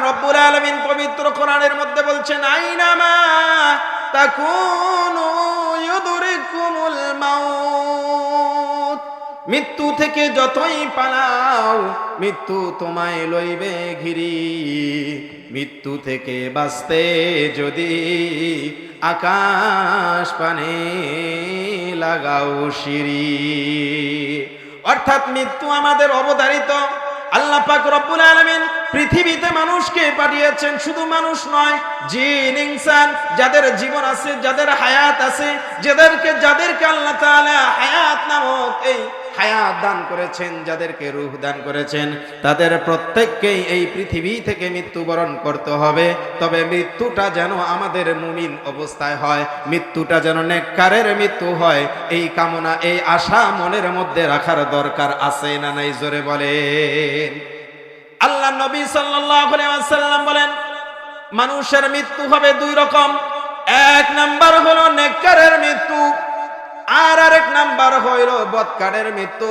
রব্বুল আলামিন পবিত্র কোরআনের মধ্যে বলছেন, আইনামা তাকুনু মাউত। মৃত্যু থেকে যতই পালাও, মৃত্যু তোমায় লইবে ঘিরি। মৃত্যু থেকে বাঁচতে যদি আকাশ পানে লাগাও সিঁড়ি। অর্থাৎ মৃত্যু আমাদের অবধারিত। আল্লাহ পাক রব্বুল আলামিন পৃথিবীতে মানুষকে পাঠিয়েছেন, শুধু মানুষ নয়, জিন, ইনসান, যাদের জীবন আছে, যাদের হায়াত আছে, যাদেরকে যাদেরকে আল্লাহ হায়াত নামক এই হায়াত দান করেছেন, যাদেরকে রূহ দান করেছেন, তাদের প্রত্যেককেই এই পৃথিবী থেকে মৃত্যুবরণ করতে হবে। তবে মৃত্যুটা যেন আমাদের মুমিন অবস্থায় হয়, মৃত্যুটা যেন নেককারের মৃত্যু হয়, এই কামনা, এই আশা মনের মধ্যে রাখার দরকার আছে না নাই, জোরে বলেন। আল্লাহ নবী ওয়াসাল্লাম বলেন, মানুষের মৃত্যু হবে দুই রকম। এক নাম্বার হলো নেককারের মৃত্যু, আর আরেক নাম্বার হইল বৎকারের মৃত্যু।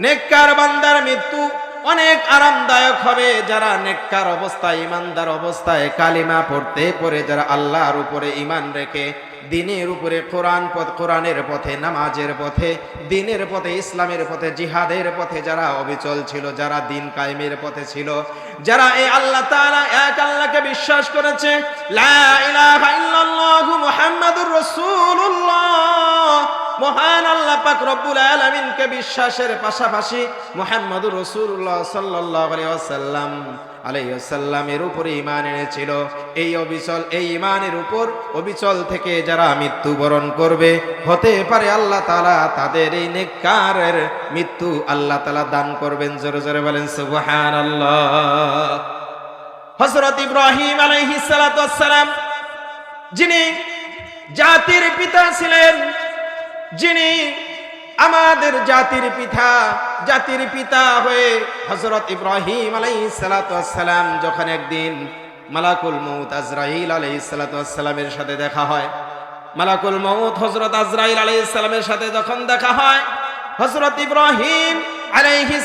নেককার বান্দার মৃত্যু অনেক আরামদায়ক হবে, যারা নেককার অবস্থায়, ইমানদার অবস্থায় কালিমা পড়তে, পড়ে যারা আল্লাহর উপরে ইমান রেখে দিনের উপরে কোরআন পথ, কোরআনের পথে, নামাজের পথে, দিনের পথে, ইসলামের পথে, জিহাদের পথে যারা অবিচল ছিল, যারা দিন কায়েমের পথে ছিল, যারা এই আল্লাহ তাআলা, এক আল্লাহকে বিশ্বাস করেছে, লা ইলাহা ইল্লাল্লাহু মুহাম্মাদুর রাসূলুল্লাহ। মহান আল্লাহ পাক রব্বুল আলামিনকে বিশ্বাসের পাশাপাশি মুহাম্মাদুর ওয়াসাল্লাম আলাইহি ওয়াসাল্লামের উপরে ঈমান এনেছিল। এই অবিচল, এই ঈমানের উপর অবিচল থেকে যারা মৃত্যুবরণ করবে, হতে পারে আল্লাহ তাআলা তাদের এই নেককারের মৃত্যু আল্লাহ তাআলা দান করবেন। জোরে জোরে বলেন, সুবহানাল্লাহ। হযরত ইব্রাহিম আলাইহিস সালাতু ওয়াসসালাম যিনি জাতির পিতা ছিলেন যিনি আমাদের জাতির পিতা জাতির পিতা হয়ে হজরত ইব্রাহিম আলাইসালাম যখন একদিন মালাকুল মৌত আজরাইল আলাইসালামের সাথে দেখা হয়, মালাকুল মৌত হজরত আজরাইল আলাইসালামের সাথে যখন দেখা হয় হজরত ইব্রাহিম আলাইহি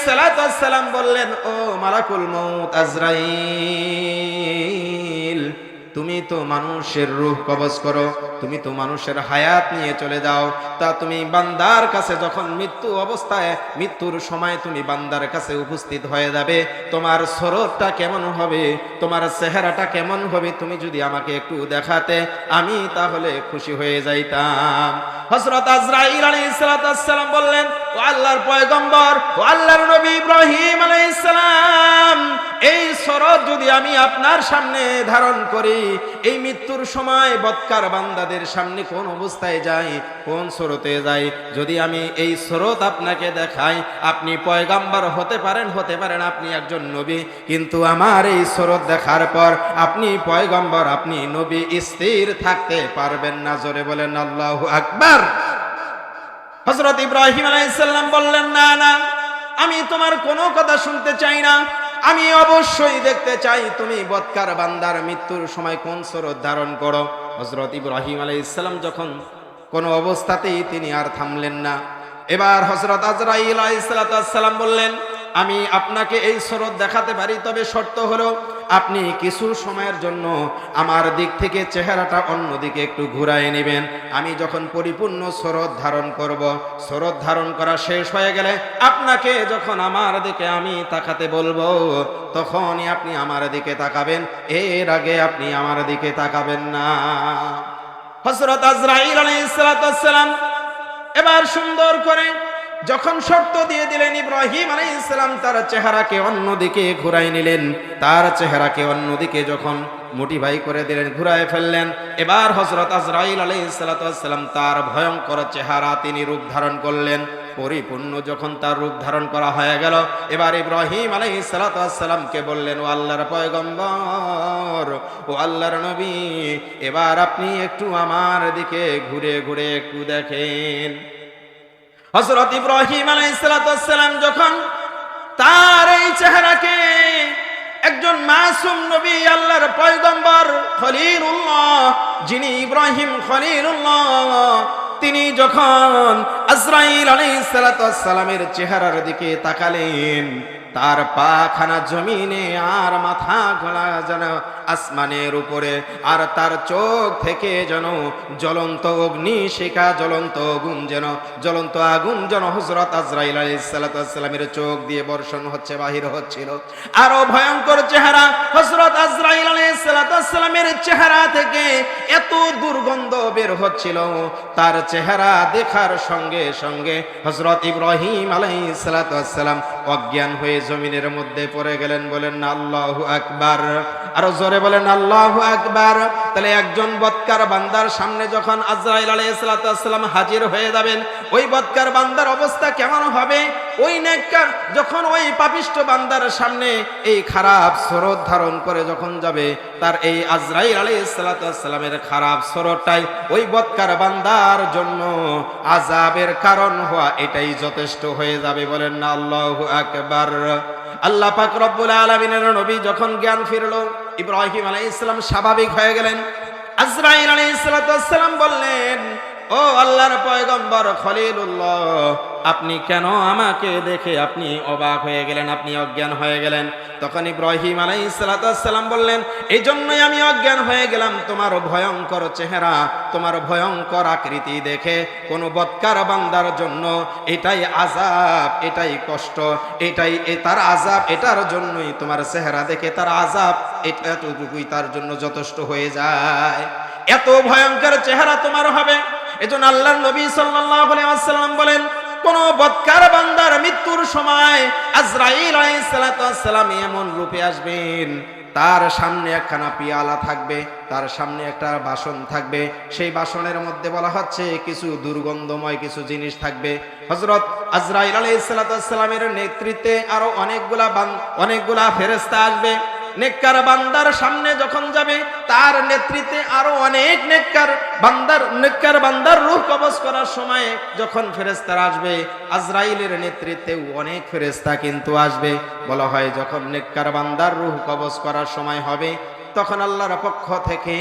সালাম বললেন, ও মালাকুল মৌত আজরাইল তুমি তো মানুষের রূহ কবজ করো, তুমি তো মানুষের হায়াত নিয়ে চলে যাও। তা তুমি বান্দার কাছে যখন মৃত্যু অবস্থায়, মৃত্যুর সময় তুমি বান্দার কাছে উপস্থিত হয়ে যাবে। তোমার স্বরটা কেমন হবে? তোমার চেহারাটা কেমন হবে? তুমি যদি আমাকে একটু দেখাতে, আমি তাহলে খুশি হয়ে যাইতাম। হজরত আলাইহিস সালাম বললেন আল্লাহর পয়গম্বর ও আল্লাহর নবী ইব্রাহিম আলাইহিস সালাম, এই সরদ যদি আমি আপনার সামনে ধারণ করি, এই মৃত্যুর সময় বৎকার বান্দাদের সামনে কোন অবস্থায় যাই, কোন স্রোতে যাই, যদি আমি এই স্রোত আপনাকে দেখাই, আপনি পয়গাম্বার হতে পারেন হতে পারেন আপনি একজন নবী, কিন্তু আমার এই স্রোত দেখার পর আপনি পয়গম্বর, আপনি নবী, স্থির থাকতে পারবেন না, জোরে বলেন আল্লাহ আকবার। হজরত ইব্রাহিম আলাইসাল্লাম বললেন, না না, আমি তোমার কোনো কথা শুনতে চাই না। আমি অবশ্যই দেখতে চাই তুমি বৎকার বান্দার মৃত্যুর সময় কোন স্রোত ধারণ করো। হজরত ইব্রাহিম আলাইসাল্লাম যখন কোনো অবস্থাতেই তিনি আর থামলেন না, এবার হজরত আজরাইল আলাইসাল্লাম বললেন, আমি আপনাকে এই স্রোত দেখাতে পারি, তবে শর্ত হলো আপনি কিছু সময়ের জন্য আমার দিক থেকে চেহারাটা অন্যদিকে একটু ঘুরায় নেবেন। আমি যখন পরিপূর্ণ স্রোত ধারণ করব, স্রোত ধারণ করা শেষ হয়ে গেলে আপনাকে যখন আমার দিকে আমি তাকাতে বলব, তখনই আপনি আমার দিকে তাকাবেন। এর আগে আপনি আমার দিকে তাকাবেন না। হজরত আজরাইল আলাইহিস এবার সুন্দর করে যখন শর্ত দিয়ে দিলেন ইব্রাহিম আলাই ইসলাম তার চেহারাকে অন্যদিকে ঘুরাই নিলেন। তার চেহারাকে অন্যদিকে যখন মোটিভাই করে দিলেন, ঘুরায় ফেললেন। এবার হজরত আজরাইল আলাই সালাম তার ভয়ঙ্কর চেহারা তিনি রূপ ধারণ করলেন। পরিপূর্ণ যখন তার রূপ ধারণ করা হয়ে গেল, এবার ইব্রাহিম আলাই সালাতামকে বললেন, ও আল্লাহর পয়গম্বর, ও আল্লাহর নবী, এবার আপনি একটু আমার দিকে ঘুরে ঘুরে একটু দেখেন। হজরত ইব্রাহিম আলাইসালাম যখন তার এই চেহারাকে একজন মাসুম নবী, আল্লাহর পয়গম্বর খলিলুল্লাহ, যিনি ইব্রাহিম খলিলুল্লাহ, তিনি যখন আজরাইল আলাইহিসসালামের চেহারার দিকে তাকালেন, তার পাখানা জমিনে আর মাথা গলা যেন আসমানের উপরে, আর তার চোখ থেকে যেন জ্বলন্ত অগ্নি, শিখা জ্বলন্ত আগুন যেন, জ্বলন্ত আগুন যেন হজরত আজরাইল আলাইহিসসালামের চোখ দিয়ে বর্ষণ হচ্ছে, বাহির হচ্ছিল। আরও ভয়ঙ্কর চেহারা হজরত আজরাইল আলাইহিসসালামের চেহারা থেকে এত দুর্গন্ধ বের হচ্ছিল। তার চেহারা দেখার সঙ্গে সঙ্গে হজরত ইব্রাহিম আলাইহিসসালাম অজ্ঞান হয়ে জমিনের মধ্যে পড়ে গেলেন, বলেন, আল্লাহ আকবার। আরও জোরে বলেন, আল্লাহ আকবার। তাহলে একজন বৎকার বান্দার সামনে যখন আজরাইল আলাইহিসসালাম হাজির হয়ে যাবেন, ওই বৎকার বান্দার অবস্থা কেমন হবে? ওই নেককার যখন ওই পাপিষ্ট বান্দার সামনে এই খারাপ স্রোত ধারণ করে যখন যাবে, তার এই আজরাইল আলাইহিসসালামের খারাপ স্রোতটাই ওই বৎকার বান্দার জন্য আজাবের কারণ হওয়া এটাই যথেষ্ট হয়ে যাবে। বলেন, আল্লাহ আকবার। আল্লাহ পাক রব্বুল আলামিনের নবী যখন জ্ঞান ফিরল, ইব্রাহিম আলাইহিস সালাম স্বাভাবিক হয়ে গেলেন। আজরাইল আলাইহিস সালাম বললেন ও আল্লাহর পয়গম্বর খলিলুল্লাহ, আপনি কেন আমাকে দেখে আপনি অবাক হয়ে গেলেন, আপনি অজ্ঞান হয়ে গেলেন? তখন ইব্রাহিম আলাইসালাম বললেন এই জন্যই আমি অজ্ঞান হয়ে গেলাম, তোমার ভয়ঙ্কর চেহারা, তোমার ভয়ঙ্কর আকৃতি দেখে। কোনো বৎকার বান্দার জন্য এটাই আজাব এটাই কষ্ট, এটাই এ তার আজাব এটার জন্যই তোমার চেহারা দেখে তার আজাব এটা এতটুকুই তার জন্য যথেষ্ট হয়ে যায়। এত ভয়ঙ্কর চেহারা তোমার হবে। এজন্য আল্লাহর নবী সাল্লাল্লাহু আলাইহি ওয়াসাল্লাম বলেন, কোন বৎকার বান্দার মৃত্যুর সময় আজরাইল আলাইহিসসালাম এমন রূপে আসবেন। তার সামনে একখানা পিয়ালা থাকবে, তার সামনে একটা বাসন থাকবে। সেই বাসনের মধ্যে বলা হচ্ছে, কিছু দুর্গন্ধময় কিছু জিনিস থাকবে। হজরত আজরাইল আলাইহিসসালামের নেতৃত্বে আরও অনেকগুলা অনেকগুলা ফেরেস্তা আসবে। নেককার বান্দার সামনে যখন যাবে, তার নেতৃত্বে আরও অনেক নেককার বান্দার নেককার বান্দার রূহ কবজ করার সময় যখন ফেরেস্তারা আসবে, আজরাইলের নেতৃত্বে অনেক ফেরেস্তা কিন্তু আসবে। বলা হয়, যখন নেককার বান্দার রূহ কবজ করার সময় হবে, তখন আল্লাহর পক্ষ থেকে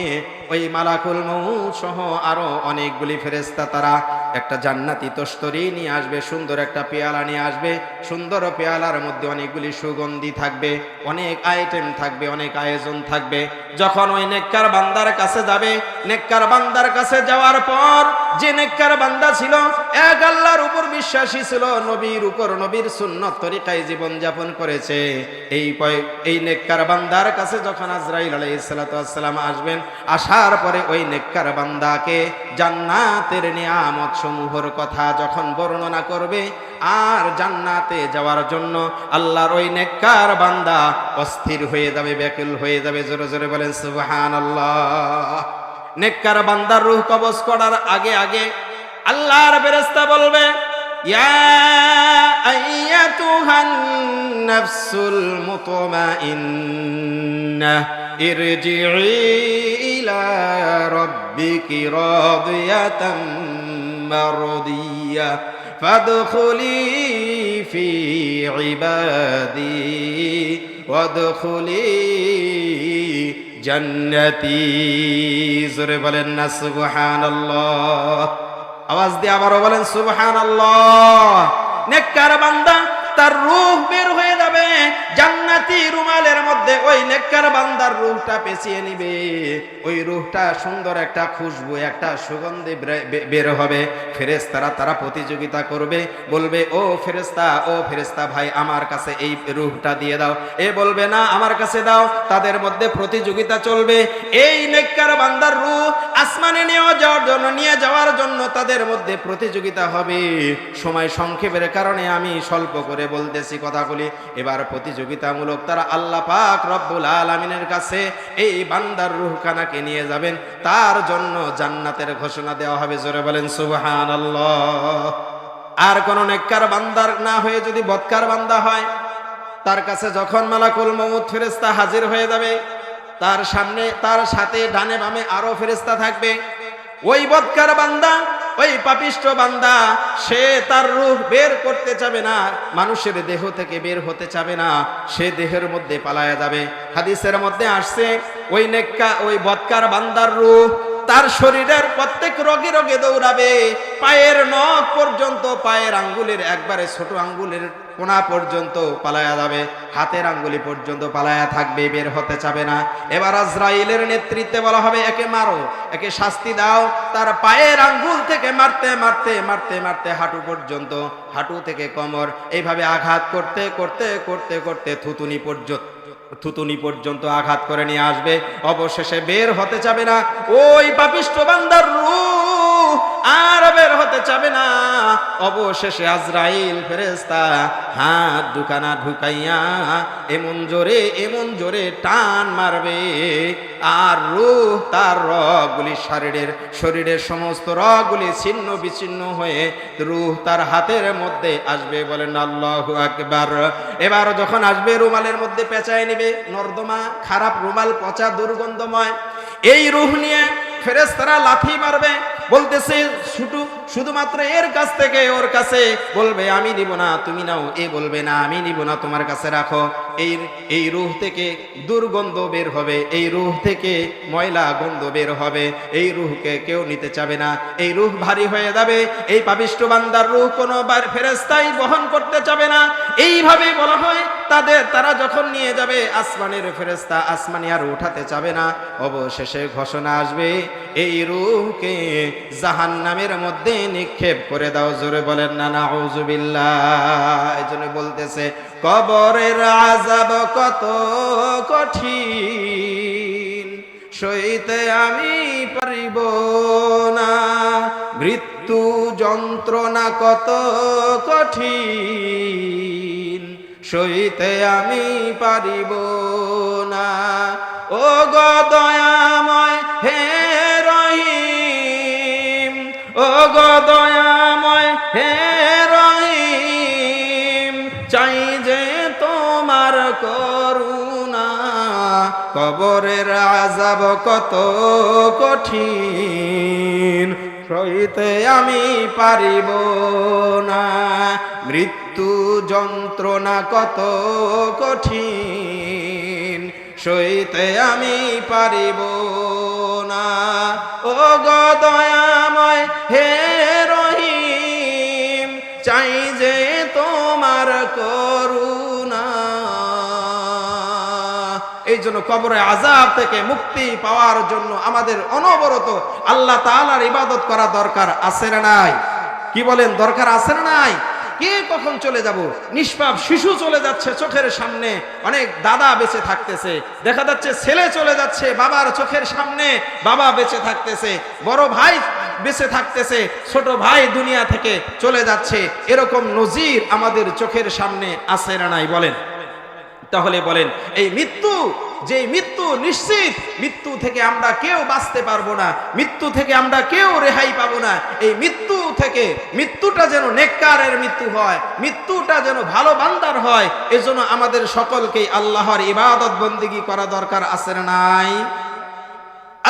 ওই মালাকুল মৌ সহ আরও অনেকগুলি ফেরেস্তা তারা একটা জান্নাতি তস্তরি নিয়ে আসবে, সুন্দর একটা পেয়ালা নিয়ে আসবে, সুন্দর পেয়ালার মধ্যে অনেকগুলি সুগন্ধি থাকবে, অনেক আইটেম থাকবে, অনেক আয়োজন থাকবে। যখন ওই নেককার বান্দার কাছে যাবে, নেককার বান্দার কাছে যাওয়ার পর যে নেককার বান্দা ছিল, এক আল্লাহর উপর বিশ্বাসী ছিল, নবীর উপর, নবীর সুন্নত তরিকায় জীবন যাপন করেছে। এই এই নেককার বান্দার কাছে যখন আজরাইল আলাইহিসসালাম আসবেন, আসার পরে ওই নেককার বান্দাকে জান্নাতের নিয়ামত সমূহর কথা যখন বর্ণনা করবে, আর জান্নাতে যাওয়ার জন্য আল্লাহর ওই নেককার বান্দা অস্থির হয়ে যাবে, ব্যাকুল হয়ে যাবে। জোরে জোরে বলেন সুবহান আল্লাহ নেককার বান্দার রুহ কবজ করার আগে আগে আল্লাহর বেরেস্তা বলবে يا أيتها النفس المطمئنة ارجعي إلى ربك راضية مرضية فادخلي في عبادي وادخلي جنتي زر بلنا سبحان الله আওয়াজ দিয়ে আবারও বলেন সুবহান আল্লাহ নেককার বান্দা, তার রূহ বের হয়ে যাবে, জান্নাতি রুমালের মধ্যে ওই নেককার বান্দার রূহটা পেঁচিয়ে নিবে। ওই রূহটা সুন্দর একটা খুশবু, একটা সুগন্ধি বের হবে। ফেরেস্তারা তারা প্রতিযোগিতা করবে। বলবে, ও ফেরেস্তা ও ফেরেস্তা ভাই, আমার কাছে এই রূহটা দিয়ে দাও। এ বলবে, না, আমার কাছে দাও। তাদের মধ্যে প্রতিযোগিতা চলবে। এই নেককার বান্দার রূহ আসমানে নিয়ে যাওয়ার জন্য, নিয়ে যাওয়ার জন্য তাদের মধ্যে প্রতিযোগিতা হবে। সময় সংক্ষেপের কারণে আমি স্বল্প করে বলতেছি কথাগুলি। এবার প্রতিযোগিতামূলক তারা আল্লাহ পাক রব্বুল আলমিনের কাছে এই বান্দার রুহখানাকে নিয়ে যাবেন। তার জন্য জান্নাতের ঘোষণা দেওয়া হবে। জোরে বলেন সুবহান আর কোন নেককার বান্দার না হয়ে যদি বৎকার বান্দা হয়, তার কাছে যখন মালাকুল মমুদ ফেরেস্তা হাজির হয়ে যাবে, তার সামনে, তার সাথে ডানে বামে আরও ফেরেস্তা থাকবে। ওই বৎকার বান্দা ওই পাপিষ্ট বান্দা, সে তার রূহ বের করতে চাবে না। মানুষের দেহ থেকে বের হতে চাবে না। সে দেহের মধ্যে পালায়া যাবে। হাদিসের মধ্যে আসছে, ওই নেককা, ওই বৎকার বান্দার রূহ তার শরীরের প্রত্যেক রোগে রোগে দৌড়াবে। পায়ের নখ পর্যন্ত পায়ের আঙ্গুলের, একবারে ছোট আঙ্গুলের কোনা পর্যন্ত পালায়া যাবে, হাতের আঙ্গুলি পর্যন্ত পালায়া থাকবে, বের হতে চাবে না। এবার আজরাইলের নেতৃত্বে বলা হবে, একে মারো, একে শাস্তি দাও। তার পায়ের আঙ্গুল থেকে মারতে মারতে মারতে মারতে হাঁটু পর্যন্ত, হাঁটু থেকে কোমর, এইভাবে আঘাত করতে করতে করতে করতে থুতুনি পর্যন্ত থুতুনি পর্যন্ত আঘাত করে নিয়ে আসবে। অবশেষে বের হতে চাবে না। ওই পাপিষ্ট বান্দার রূহ আর বের হতে চাবে না। অবশেষে আজরাইল ফেরেস্তা হাত ঢুকানা ঢুকাইয়া এমন জোরে এমন জোরে টান মারবে। আর রুহ তার রগগুলি শরীরের শরীরের সমস্ত রগগুলি ছিন্ন বিচ্ছিন্ন হয়ে রুহ তার হাতের মধ্যে আসবে বলেন আল্লাহ একবার এবার যখন আসবে, রুমালের মধ্যে পেঁচায় নিবে। নর্দমা, খারাপ রুমাল, পচা দুর্গন্ধময়। এই রুহ নিয়ে ফেরেস্তারা লাথি মারবে। বলতেছে, শুধু, শুধুমাত্র এর কাছ থেকে ওর কাছে বলবে, আমি নিব না, তুমি নাও। এ বলবে, না, আমি নিব না, তোমার কাছে রাখো। এই এই রুহ থেকে দুর্গন্ধ বের হবে, এই রুহ থেকে ময়লা গন্ধ বের হবে, এই রুহকে কেউ নিতে চাবে না। এই রুহ ভারী হয়ে যাবে, এই পাবিষ্ট বান্দার রুহ কোনো ফেরেস্তাই বহন করতে চাবে না। এইভাবে বলা হয় তাদের, তারা যখন নিয়ে যাবে, আসমানের ফেরেস্তা আসমানি আর উঠাতে চাবে না। অবশেষে ঘোষণা আসবে, এই রুহকে জাহান নামের মধ্যে নিক্ষেপ করে দাও। জোরে বলেন, না না এই জন্য বলতেছে, কবরের আজাব কত কঠিন, সইতে আমি পারিব না। মৃত্যু যন্ত্রণা কত কঠিন সইতে আমি পারিব না। ও গো দয়াময়, হে রহিম, ও গো দয়াময়, হে রহিম, চাই যে তোমার করুণা। কবরের আজাব কত কঠিন সইতে আমি পারিব না। মৃত্যু যন্ত্রণা কত কঠিন সইতে আমি পারিব না। ও গদয়াময় হে এই জন্য কবরে আজাব থেকে মুক্তি পাওয়ার জন্য আমাদের অনবরত আল্লাহ তাআলার ইবাদত করা দরকার, আছে না নাই? কি বলেন, দরকার আছে না নাই? কে কখন চলে যাব? নিষ্পাপ শিশু চলে যাচ্ছে চোখের সামনে, অনেক দাদা বেঁচে থাকতেছে, দেখা যাচ্ছে ছেলে চলে যাচ্ছে বাবার চোখের সামনে, বাবা বেঁচে থাকতেছে, বড় ভাই বেঁচে থাকতেছে, ছোট ভাই দুনিয়া থেকে চলে যাচ্ছে, এরকম নজির আমাদের চোখের সামনে আছে না নাই বলেন। তাহলে বলেন, এই মৃত্যু যে মৃত্যু নিশ্চিত, মৃত্যু থেকে আমরা কেউ বাঁচতে পারব না, মৃত্যু থেকে আমরা কেউ রেহাই পাবো না, এই মৃত্যু থেকে মৃত্যুটা যেন নেককারের মৃত্যু হয়, মৃত্যুটা যেন ভালো বান্দার হয়, এজন্য আমাদের সকলকে আল্লাহর ইবাদত বন্দিগি করা দরকার আছে না নাই?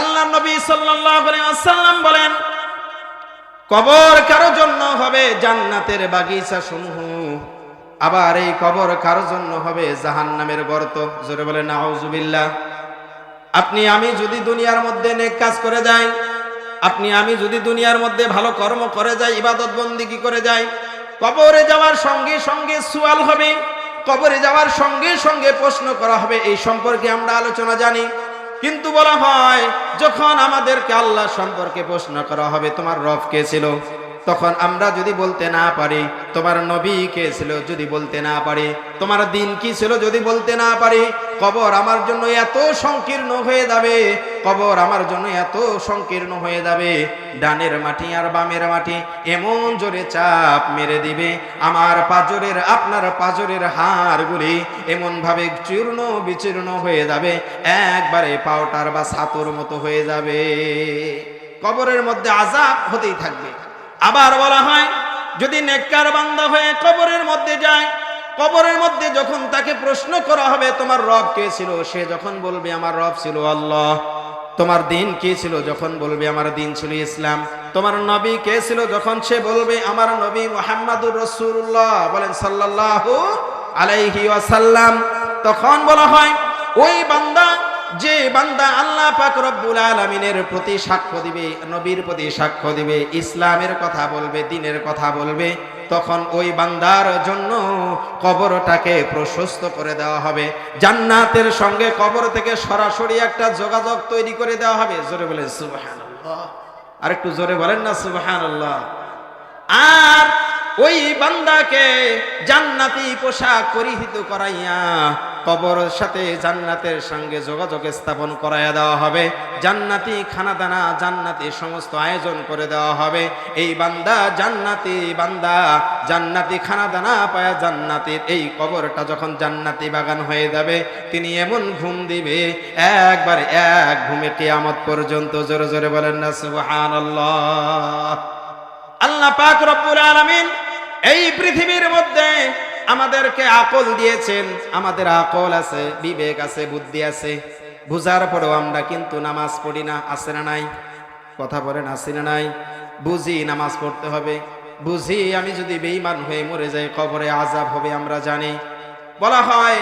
আল্লাহ নবী ওয়াসাল্লাম বলেন, কবর কারও জন্য হবে, জান্নাতের বাগিচা সমূহ আবার এই কবর কারও জন্য হবে? জাহান নামের গর্ত। জোরে বলে নাউজুবিল্লাহ। আপনি, আমি যদি দুনিয়ার মধ্যে নেক কাজ করে যাই, আপনি, আমি যদি দুনিয়ার মধ্যে ভালো কর্ম করে যাই, ইবাদত বন্দিগি করে যাই? কবরে যাওয়ার সঙ্গে সঙ্গে সুয়াল হবে, কবরে যাওয়ার সঙ্গে সঙ্গে প্রশ্ন করা হবে, এই সম্পর্কে আমরা আলোচনা জানি। কিন্তু বলা হয়, যখন আমাদেরকে আল্লাহ সম্পর্কে প্রশ্ন করা হবে, তোমার রব কে ছিল? তখন আমরা যদি বলতে না পারি, তোমার নবী কে ছিল যদি বলতে না পারি, তোমার দিন কি ছিল যদি বলতে না পারি, কবর আমার জন্য এত সংকীর্ণ হয়ে যাবে, কবর আমার জন্য এত সংকীর্ণ হয়ে যাবে, ডানের মাটি আর বামের মাটি এমন জোরে চাপ মেরে দিবে, আমার পাজরের, আপনার পাজরের হাড়গুলি এমন ভাবে চূর্ণ বিচূর্ণ হয়ে যাবে, একবারে পাউটার বা ছাতুর মতো হয়ে যাবে। কবরের মধ্যে আজাব হতেই থাকবে। আবার বলা হয়, যদি নেককার বান্দা হয়ে কবরের মধ্যে যায়, কবরের মধ্যে যখন তাকে প্রশ্ন করা হবে, তোমার রব কে ছিল? সে যখন বলবে, আমার রব ছিল আল্লাহ। তোমার দিন কি ছিল? যখন বলবে, আমার দিন ছিল ইসলাম। তোমার নবী কে ছিল? যখন সে বলবে, আমার নবী মোহাম্মদুর রসুল্লাহ বলেন, সাল্লাল্লাহু আলাইহি ওয়াসাল্লাম। তখন বলা হয়, ওই বান্দা যে বান্দা আল্লাহ পাক রব্বুল আলমিনের প্রতি সাক্ষ্য দিবে, নবীর প্রতি সাক্ষ্য দিবে, ইসলামের কথা বলবে, দিনের কথা বলবে, তখন ওই বান্দার জন্য কবরটাকে প্রশস্ত করে দেওয়া হবে। জান্নাতের সঙ্গে কবর থেকে সরাসরি একটা যোগাযোগ তৈরি করে দেওয়া হবে। জোরে বলে সুবহানাল্লাহ। আর একটু জোরে বলেন না, সুবহানাল্লাহ। আর ওই বান্দাকে জান্নাতি পোশাক পরিহিত করাইয়া কবরের সাথে জান্নাতের সঙ্গে যোগাযোগ স্থাপন করাইয়া দেওয়া হবে। জান্নাতি খানাদানা, জান্নাতি সমস্ত আয়োজন করে দেওয়া হবে। এই বান্দা জান্নাতি বান্দা, জান্নাতি খানাদানা পায়া জান্নাতির এই কবরটা যখন জান্নাতি বাগান হয়ে যাবে, তিনি এমন ঘুম দিবে, একবার এক ঘুমে কিয়ামত পর্যন্ত জোরে জোরে বলেন না, সুবহানাল্লাহ। আল্লাহ পাক রব্বুল আলামিন এই পৃথিবীর মধ্যে আমাদেরকে আকল দিয়েছেন। আমাদের আকল আছে, বিবেক আছে, বুদ্ধি আছে। বুঝার পরেও আমরা কিন্তু নামাজ পড়ি না আসে না নাই? কথা বলেন আসে না নাই? বুঝি নামাজ পড়তে হবে। বুঝি আমি যদি বেঈমান হয়ে মরে যাই, কবরে আজাব হবে, আমরা জানি। বলা হয়